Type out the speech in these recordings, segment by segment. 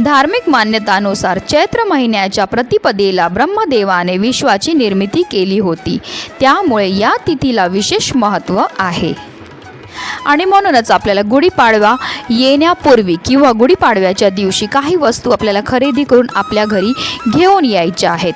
धार्मिक मान्यतानुसार चैत्र महिन्याच्या प्रतिपदेला ब्रह्मदेवाने विश्वाची निर्मिती केली होती. त्यामुळे या तिथीला विशेष महत्त्व आहे. आणि म्हणूनच आपल्याला गुढीपाडवा येण्यापूर्वी किंवा गुढीपाडव्याच्या दिवशी काही वस्तू आपल्याला खरेदी करून आपल्या घरी घेऊन यायच्या आहेत.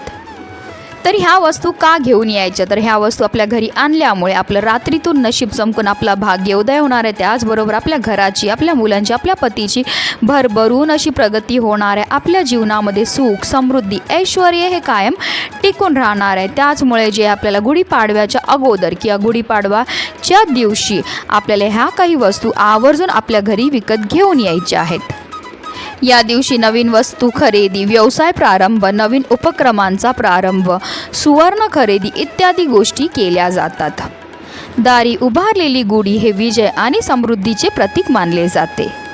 तर ह्या वस्तू का घेऊन यायच्या? तर ह्या वस्तू आपल्या घरी आणल्यामुळे आपलं रात्रीतून नशीब चमकून आपला भाग्य उदय होणार आहे. त्याचबरोबर आपल्या घराची आपल्या मुलांची आपल्या पतीची भरभरून अशी प्रगती होणार आहे. आपल्या जीवनामध्ये सुख समृद्धी ऐश्वर हे कायम टिकून राहणार आहे. त्याचमुळे जे आपल्याला गुढीपाडव्याच्या अगोदर किंवा गुढीपाडवाच्या दिवशी आपल्याला ह्या काही वस्तू आवर्जून आपल्या घरी विकत घेऊन यायच्या आहेत. या दिवशी नवीन वस्तू खरेदी व्यवसाय प्रारंभ नवीन उपक्रमांचा प्रारंभ सुवर्ण खरेदी इत्यादी गोष्टी केल्या जातात. दारी उभारलेली गुढी हे विजय आणि समृद्धीचे प्रतीक मानले जाते.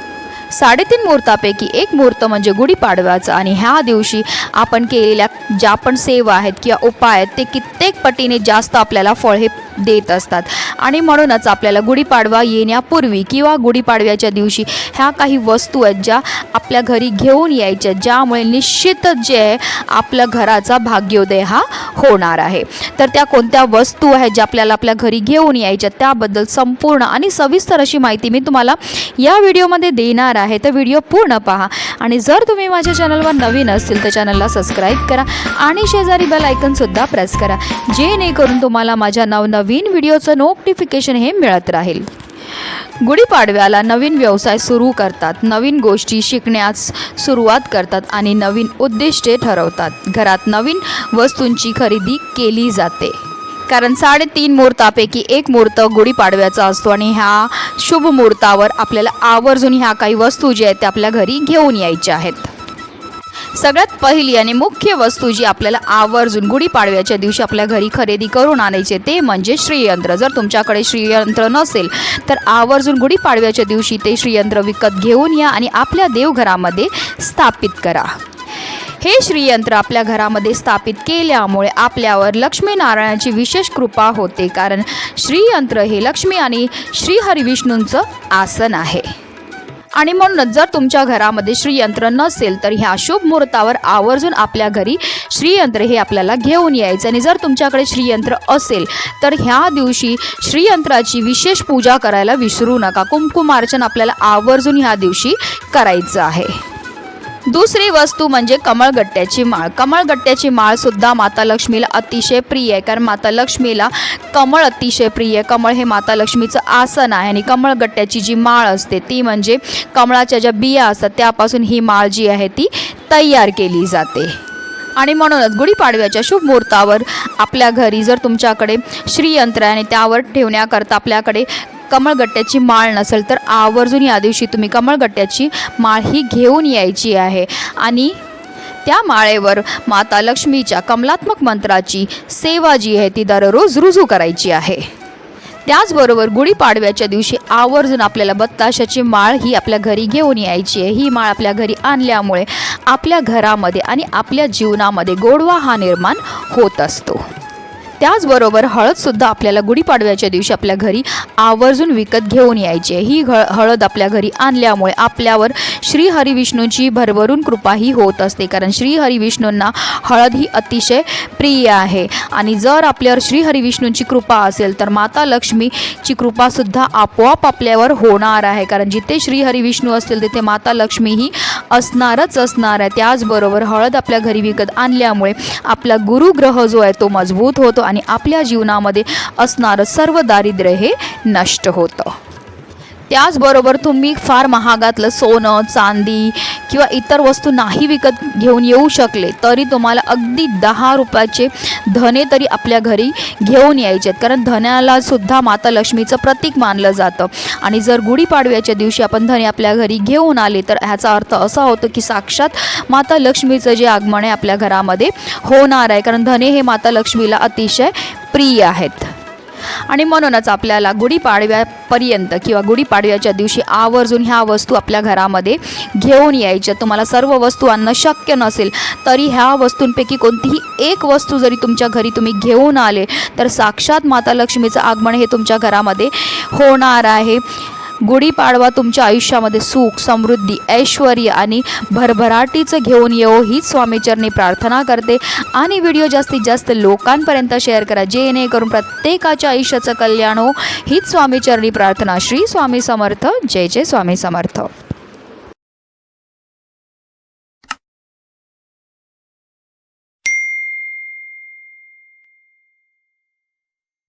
साडेतीन मुहूर्तापैकी एक मुहूर्त म्हणजे गुढीपाडव्याचा. आणि ह्या दिवशी आपण केलेल्या ज्या पण सेवा आहेत किंवा उपाय आहेत ते कित्येक पटीने जास्त आपल्याला फळ हे देत असतात. आणि म्हणूनच आपल्याला गुढीपाडवा येण्यापूर्वी किंवा गुढीपाडव्याच्या दिवशी ह्या काही वस्तू आहेत ज्या आपल्या घरी घेऊन यायच्या ज्यामुळे निश्चितच जे आहे आपल्या घराचा भाग्योदय हा होणार आहे. तर त्या कोणत्या वस्तू आहेत ज्या आपल्याला आपल्या घरी घेऊन यायच्या त्याबद्दल संपूर्ण आणि सविस्तर अशी माहिती मी तुम्हाला या व्हिडिओमध्ये देणार आहे. आहे तर व्हिडिओ पूर्ण पहा. आणि जर तुम्ही माझ्या चॅनलवर नवीन असतील तर चॅनलला सबस्क्राईब करा आणि शेजारी बेल आयकनसुद्धा प्रेस करा जेणेकरून तुम्हाला माझ्या नवनवीन व्हिडिओचं नोटिफिकेशन हे मिळत राहील. गुढीपाडव्याला नवीन व्यवसाय सुरू करतात. नवीन गोष्टी शिकण्यास सुरुवात करतात आणि नवीन उद्दिष्टे ठरवतात. घरात नवीन वस्तूंची खरेदी केली जाते. कारण साडेतीन मुहूर्तापैकी एक मुहूर्त गुढीपाडव्याचा असतो आणि ह्या शुभ मुहूर्तावर आपल्याला आवर्जून ह्या काही वस्तू ज्या आहेत त्या आपल्या घरी घेऊन यायच्या आहेत. सगळ्यात पहिली आणि मुख्य वस्तू जी आपल्याला आवर्जून गुढीपाडव्याच्या दिवशी आपल्या घरी खरेदी करून आणायचे ते म्हणजे श्रीयंत्र. जर तुमच्याकडे श्रीयंत्र नसेल तर आवर्जून गुढीपाडव्याच्या दिवशी ते श्रीयंत्र विकत घेऊन या आणि आपल्या देवघरामध्ये स्थापित करा. हे श्रीयंत्र आपल्या घरामध्ये स्थापित केल्यामुळे आपल्यावर लक्ष्मीनारायणाची विशेष कृपा होते. कारण श्रीयंत्र हे लक्ष्मी आणि श्रीहरिविष्णूंचं आसन आहे. आणि म्हणूनच जर तुमच्या घरामध्ये श्रीयंत्र नसेल तर ह्या शुभ मुहूर्तावर आवर्जून आपल्या घरी श्रीयंत्र हे आपल्याला घेऊन यायचं. आणि जर तुमच्याकडे श्रीयंत्र असेल तर ह्या दिवशी श्रीयंत्राची विशेष पूजा करायला विसरू नका. कुंकुमार्चन आपल्याला आवर्जून ह्या दिवशी करायचं आहे. दुसरी वस्तू म्हणजे कमळगट्ट्याची माळ. कमळगट्ट्याची माळ सुद्धा माता लक्ष्मीला अतिशय प्रिय आहे. कारण माता लक्ष्मीला कमळ अतिशय प्रिय आहे. कमळ हे माता लक्ष्मीचं आसन आहे आणि कमळगट्ट्याची जी माळ असते ती म्हणजे कमळाच्या ज्या बिया असतात त्यापासून ही माळ जी आहे ती तयार केली जाते. आणि म्हणूनच गुढीपाडव्याच्या शुभ मुहूर्तावर आपल्या घरी जर तुमच्याकडे श्रीयंत्र आहे आणि त्यावर ठेवण्याकरता आपल्याकडे कमळगट्ट्याची माळ नसेल तर आवर्जून या दिवशी तुम्ही कमळगट्ट्याची माळ ही घेऊन यायची आहे. आणि त्या माळेवर माता लक्ष्मीच्या कमलात्मक मंत्राची सेवा जी आहे ती दररोज रुजू करायची आहे. त्याचबरोबर गुढीपाडव्याच्या दिवशी आवर्जून आपल्याला बत्ताशाची माळ ही आपल्या घरी घेऊन यायची आहे. ही माळ आपल्या घरी आणल्यामुळे आपल्या घरामध्ये आणि आपल्या जीवनामध्ये गोडवा हा निर्माण होत असतो. त्याचबरोबर हळदसुद्धा आपल्याला गुढीपाडव्याच्या दिवशी आपल्या घरी आवर्जून विकत घेऊन यायची. आहे ही घ हळद आपल्या घरी आणल्यामुळे आपल्यावर श्री हरिविष्णूंची भरभरून कृपा ही होत असते. कारण श्री विष्णूंना हळद ही अतिशय प्रिय आहे. आणि जर आपल्यावर श्री विष्णूंची कृपा असेल तर माता लक्ष्मीची कृपासुद्धा आपोआप आपल्यावर होणार आहे. कारण जिथे श्री विष्णू असतील तिथे माता लक्ष्मी ही असणारच असणार आहे. त्याचबरोबर हळद आपल्या घरी विकत आणल्यामुळे आपला गुरुग्रह जो आहे तो मजबूत होतो आणि आपल्या जीवनामध्ये असणारं सर्व दारिद्र्य हे नष्ट होतं. त्याचबरोबर तुम्ही फार महागातलं सोनं चांदी किंवा इतर वस्तू नाही विकत घेऊन येऊ शकले तरी तुम्हाला अगदी दहा रुपयाचे धने तरी आपल्या घरी घेऊन यायचे आहेत. कारण धन्याला सुद्धा माता लक्ष्मीचं प्रतीक मानलं जातं. आणि जर गुढीपाडव्याच्या दिवशी आपण धने आपल्या घरी घेऊन आले तर ह्याचा अर्थ असा होतो की साक्षात माता लक्ष्मीचं जे आगमन आहे आपल्या घरामध्ये होणार आहे. कारण धने हे माता लक्ष्मीला अतिशय प्रिय आहेत. आणि म्हणूनच आपल्याला गुढीपाडव्यापर्यंत किंवा गुढीपाडव्याच्या दिवशी आवर्जून ह्या वस्तू आपल्या घरामध्ये घेऊन यायच्या. तुम्हाला सर्व वस्तू आणणं शक्य नसेल तरी ह्या वस्तूंपैकी कोणतीही एक वस्तू जरी तुमच्या घरी तुम्ही घेऊन आले तर साक्षात माता लक्ष्मीचं आगमन हे तुमच्या घरामध्ये होणार आहे. गुढीपाडवा तुमच्या आयुष्यामध्ये सुख समृद्धी ऐश्वर आणि भरभराटीचं घेऊन येवो हीच स्वामीचरणी प्रार्थना करते. आणि व्हिडिओ जास्तीत जास्त लोकांपर्यंत शेअर करा. जेणेकरून प्रत्येकाच्या आयुष्याचं कल्याण हो हीच स्वामीचरणी प्रार्थना. श्री स्वामी समर्थ. जय जय स्वामी समर्थ.